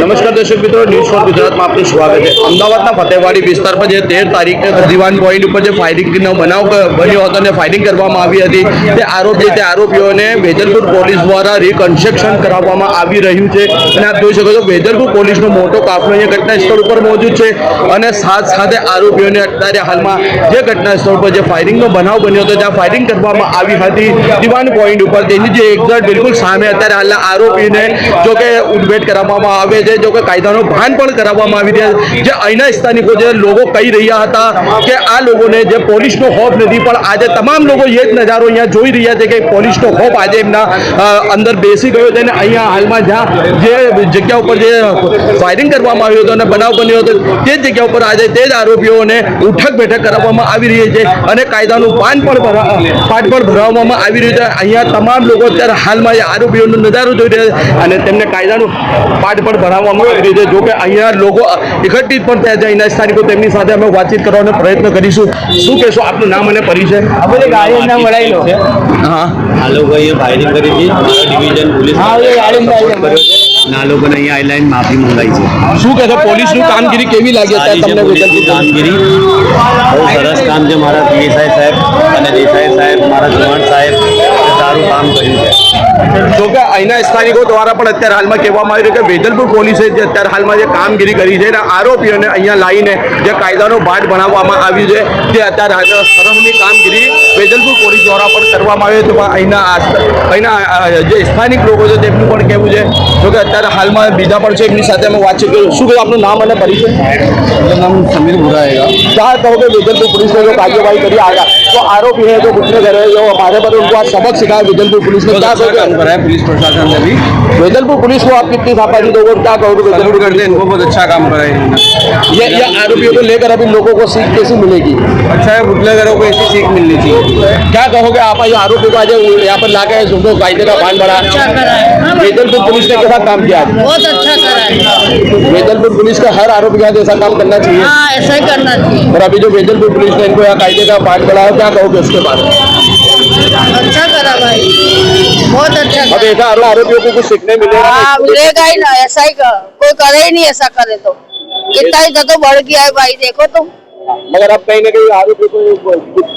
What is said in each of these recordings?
નમસ્કાર દર્શક મિત્રો ન્યૂઝ ફોર ગુજરાતમાં આપનું સ્વાગત છે. અમદાવાદના ફતેવાડી પર જે તેર તારીખે દિવાન પોઈન્ટ ઉપર જે ફાયરિંગનો બનાવ બન્યો હતો અને ફાયરિંગ કરવામાં આવી હતી, તે આરોપી તે આરોપીઓને વેજલપુર પોલીસ દ્વારા રિકન્સ્ટ્રક્શન કરાવવામાં આવી રહ્યું છે. અને આપ જોઈ શકો છો, વેજલપુર પોલીસનો મોટો કાફલો અહીંયા ઘટના સ્થળ ઉપર મોજૂદ છે અને સાથ સાથે આરોપીઓને અત્યારે હાલમાં જે ઘટના સ્થળ પર જે ફાયરિંગનો બનાવ બન્યો હતો ત્યાં ફાયરિંગ કરવામાં આવી હતી. દિવાન પોઈન્ટ ઉપર તેની જે એક્ઝેક્ટ બિલકુલ સામે અત્યારે હાલના આરોપીને જો કે ઉડભેટ કરાવવામાં આવે છે. જો કે કાયદાનો ભાન પણ કરાવવામાં આવી રહ્યા જે અહીંના સ્થાનિકો જે લોકો કહી રહ્યા હતા કે આ લોકોને જે પોલીસનો હોપ નથી, પણ આજે તમામ લોકો એ જ નજારો અહીંયા જોઈ રહ્યા છે કે પોલીસનો હોપ આજે એમના અંદર બેસી ગયો છે અને અહીંયા હાલમાં જ્યાં જે જગ્યા ઉપર જે ફાયરિંગ કરવામાં આવ્યું હતું અને બનાવ બન્યો હતો, તે જ જગ્યા ઉપર આજે તે જ આરોપીઓને ઉઠક બેઠક કરાવવામાં આવી રહી છે અને કાયદાનું પાન પણ પાઠ પણ ભરાવવામાં આવી રહ્યું છે. અહીંયા તમામ લોકો અત્યારે હાલમાં આરોપીઓનો નજારો જોઈ રહ્યા છે અને તેમને કાયદાનું પાઠ પણ ભરાવવામાં આવી છે જો કે અહીંયા લોકો એકત્રિત પણ થયા છે. અહીંના સ્થાનિકો તેમની સાથે અમે વાતચીત કરવાનો પ્રયત્ન કરીશું. શું કહેશો? આપનું નામ અને પરિચય? આપણે ગાડી નામ લો હા. આ લોકોએ ફાયરિંગ કરી હતી. ડિવિઝન પોલીસ હા, ગાડી છે. લોકોને અહીંયા આઈલાઈન માફી મંગાઈ છે. શું કહેશો? પોલીસનું કામગીરી કેવી લાગે છે તમને કામગીરી. બહુ સરસ કામ છે મારા પીએસઆઈ સાહેબ અને દેસાઈ સાહેબ મારા ચૌહાણ સાહેબ સારું કામ કર્યું છે. જો કે અહીંના સ્થાનિકો દ્વારા પણ અત્યારે હાલમાં કહેવામાં આવી રહ્યું કે વેજલપુર પોલીસે જે અત્યારે હાલમાં જે કામગીરી કરી છે એના આરોપીઓને અહીંયા લાવીને જે કાયદાનો પાઠ બનાવવામાં આવ્યું છે તે અત્યારે હાલ સરહદની કામગીરી વેજલપુર પોલીસ દ્વારા પણ કરવામાં આવી છે પણ અહીંના આસ- અહીંના અ, જે સ્થાનિક લોકો છે તેમનું પણ કહેવું છે જો કે અત્યારે હાલમાં બીજા પણ છે એમની સાથે અમે વાતચીત કરીશું શું કહ્યું આપનું નામ અને પરિચય मेरा नाम समीर बुरा है क्या कहोगे वेजलपुर पुलिस ने जो कार्यवाही करी आगा तो आरोपी है जो घुसने करे जो हमारे पर उनको आज सबक सिखाया वेजलपुर पुलिस ने क्या कहोगे करा है पुलिस प्रशासन ने भी। वेजलपुर पुलिस को आप कितनी शाबाशी दोगे और क्या कहोगे सल्यूट करते हैं इनको बहुत अच्छा काम करा है। ये ये आरोपियों को लेकर अभी लोगों को सीख कैसी मिलेगी? अच्छा है बुटलेगरों को ऐसी सीख मिलनी चाहिए। क्या कहोगे आप ये आरोपी को आज यहाँ पर लाके उनको कायदे का भान बढ़ा। अच्छा है हाँ, वेजलपुर पुलिस ने कैसा काम किया? बहुत अच्छा करा है। वेजलपुर पुलिस का हर आरोपी के साथ ऐसा काम करना चाहिए। हाँ ऐसा ही करना चाहिए। और अभी जो वेदलपुर पुलिस ने इनको यहाँ कायदे का पाठ बढ़ाया क्या कहोगे उसके बारे में? अच्छा करा भाई। बहुत अच्छा अब ऐसा आरोपियों को कुछ सीखने मिलेगा हाँ मिलेगा ही ना ऐसा ही कर कोई करे ही नहीं ऐसा करे तो। इतना ही तो बढ़ गया है भाई देखो तुम मगर अब कहीं ना कहीं आरोपी को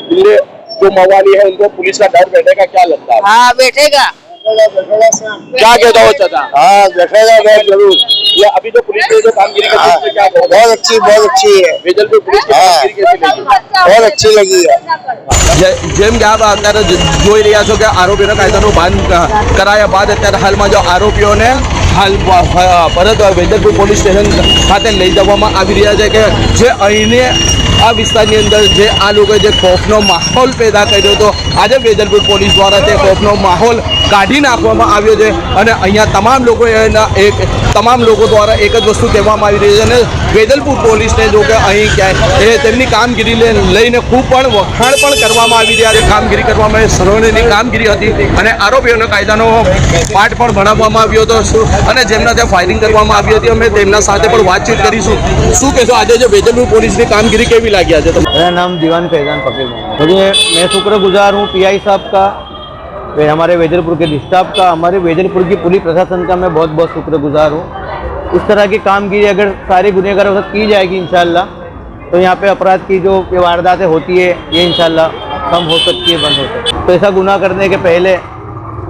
ज़िले जो मवाली है उनको पुलिस का डर बैठेगा क्या लगता है? हाँ बैठेगा। क्या कहता हो चाचा? हाँ बैठेगा ज़रूर। ये अभी जो पुलिस ने जो कामगिरी की हाँ, उसमें क्या कहोगे बहुत अच्छी बहुत अच्छी है वेजलपुर पुलिस की हाँ। कामगिरी कैसी लगी बहुत अच्छी लगी है જે- જેમ કે આપ અત્યારે જ- જોઈ રહ્યા છો કે આરોપીઓને કાયદાનું ભાન ક- કરાયા બાદ અત્યારે હાલમાં જો આરોપીઓને હાલ પ- પ- પરત વેજલપુર પોલીસ સ્ટેશન ખાતે લઈ જવામાં આવી રહ્યા છે કે જે અહીંને આ વિસ્તારની અંદર જે આ લોકોએ જે ખોફનો માહોલ પેદા કર્યો હતો આજે વેજલપુર પોલીસ દ્વારા તે ખોફનો માહોલ કાઢી નાખવામાં આવ્યો છે અને અહીંયા તમામ લોકો એના એક તમામ લોકો દ્વારા એક જ વસ્તુ કહેવામાં આવી રહી છે અને વેજલપુર પોલીસને જો કે અહીં ક્યાંય એ તેમની કામગીરીને લઈને ખૂબ પણ વખાણ પણ કરવામાં આવી રહ્યા છે કામગીરી કરવામાં આવી સર્વની કામગીરી હતી અને આરોપીઓને કાયદાનો પાઠ પણ ભણાવવામાં આવ્યો હતો શું- અને જેમના ત્યાં ફાયરિંગ કરવામાં આવી હતી અમે તેમના સાથે પણ વાતચીત કરીશું શું કહેશો આજે જે વેજલપુર પોલીસની કામગીરી કેવી લાગી આજે તમને मेरा नाम दीवान फैजान फकीर मोहम्मद देखिए मैं शुक्रगुजार हूँ पीआई साहब का वे हमारे वेजलपुर के स्टाफ का हमारे वेजलपुर की पुलिस प्रशासन का मैं बहुत बहुत शुक्रगुजार हूँ। इस तरह की कामगिरी अगर सारे गुनहगारों के साथ की जाएगी इंशाल्लाह तो यहाँ पे अपराध की जो ये वारदातें होती है ये इंशाल्लाह कम हो सकती है बंद हो सकती है। तो ऐसा गुनाह करने के पहले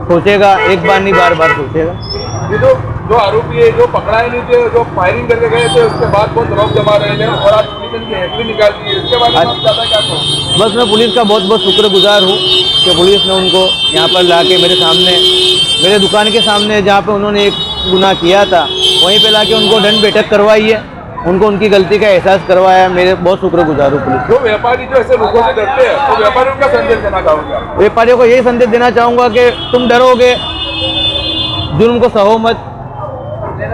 सोचेगा एक बार नहीं बार बार सोचेगा। ये जो जो आरोपी है जो पकड़ाए नहीं थे जो फायरिंग करके गए थे उसके बाद बहुत दबाव जमा रहे थे और आज पुलिस निकाल दी है इसके कहो बस मैं पुलिस का बहुत बहुत शुक्रगुजार हूँ। कि पुलिस ने उनको यहाँ पर ला के मेरे सामने मेरे दुकान के सामने जहाँ पे उन्होंने एक गुनाह किया था वहीं पर ला के उनको दंड बैठक करवाई है। उनको उनकी गलती का एहसास करवाया मेरे बहुत शुक्रगुजार हूँ पुलिस जो व्यापारी जो ऐसे लोगों से डरते हैं तो व्यापारियों को संदेश देना चाहोगे। व्यापारियों को यही संदेश देना चाहूँगा कि तुम डरोगे जुल्म को सहो मत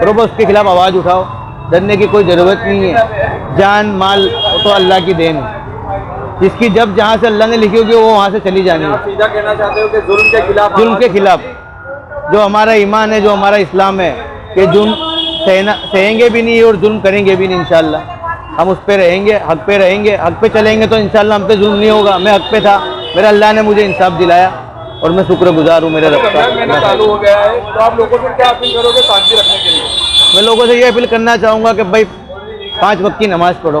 बरोबर उसके खिलाफ आवाज़ उठाओ। डरने की कोई ज़रूरत नहीं है। जान माल तो अल्लाह की देन है। जिसकी जब जहाँ से अल्लाह ने लिखी होगी वो वहाँ से चली जानी है। सीधा कहना चाहते हो कि जुल्म के खिलाफ जुल्म के खिलाफ। जो हमारा ईमान है जो हमारा इस्लाम है कि जुल्म सहना सहेंगे भी नहीं और जुल्म करेंगे भी नहीं इंशाल्लाह। हम उस पे रहेंगे हक पे रहेंगे हक पे चलेंगे तो इंशाल्लाह हम पे जुल्म नहीं होगा। मैं हक पे था मेरा अल्लाह ने मुझे इंसाफ दिलाया और मैं शुक्रगुजार हूँ मेरे का। हो गया है तो आप लोगों से क्या अपील करोगे शांति रखने के लिए? मैं लोगों से ये अपील करना चाहूँगा कि भाई पाँच वक्त की नमाज़ पढ़ो।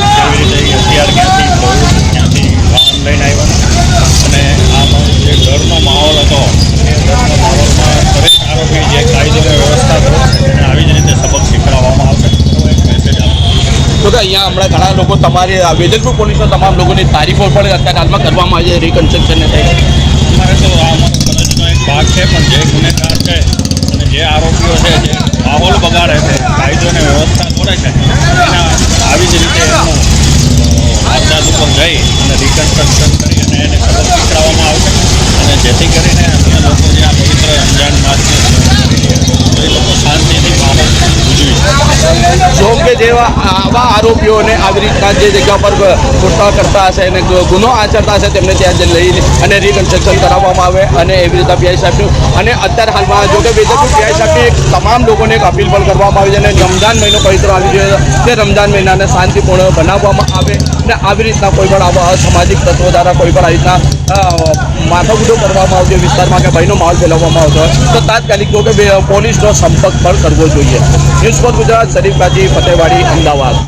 તો કે અહીંયા હમણાં ઘણા લોકો તમારી વેજલપુર પોલીસના તમામ લોકોની તારીફો પણ અત્યારે હાલમાં કરવામાં આવી છે રિકન્સ્ટ્રક્શનને થઈ. અમારે તો અમારો ફરજનો ભાગ છે, પણ જે ગુનેગાર છે અને જે આરોપીઓ છે, જે માહોલ બગાડે છે, કાયદો અને વ્યવસ્થા તોડે છે આવી જ રીતે એમનું અંદાજ ઉપર જઈ અને રિકન્સ્ટ્રક્શન કરી અને એને સરસ શીખવાડવામાં આવશે. અને જેથી કરીને અન્ય લોકો જે આ પવિત્ર રમજાન માસને કરી રહ્યા છે, તો એ લોકો શાંતિથી માહોલ ઉજવી શકે જો કે જેવા આવા આરોપીઓને આવી રીતના જે જગ્યા પર ગોઠવા કરતા હશે અને ગુનો આચરતા હશે તેમને ત્યાં લઈને લઈ અને રિકન્સ્ટ્રક્શન કરાવવામાં આવે અને એવી રીતે પીઆઈ સાહેબનું અને અત્યારે હાલમાં જો કે વેજલપુર પીઆઈ સાહેબની તમામ લોકોને એક અપીલ પણ કરવામાં આવી છે અને રમજાન મહિનો પવિત્ર આવી જોઈએ તે રમજાન મહિનાને શાંતિપૂર્ણ બનાવવામાં આવે અને આવી રીતના કોઈ પણ સામાજિક તત્વો દ્વારા કોઈ પણ આવી રીતના માથાકૂટો કરવામાં આવતી વિસ્તારમાં કે ભયનો માહોલ ફેલાવવામાં આવતો તો તાત્કાલિક લોકો પોલીસનો સંપર્ક પણ કરવો જોઈએ. News for Gujarat, Sharif Kazi Fatehwadi Ahmedabad.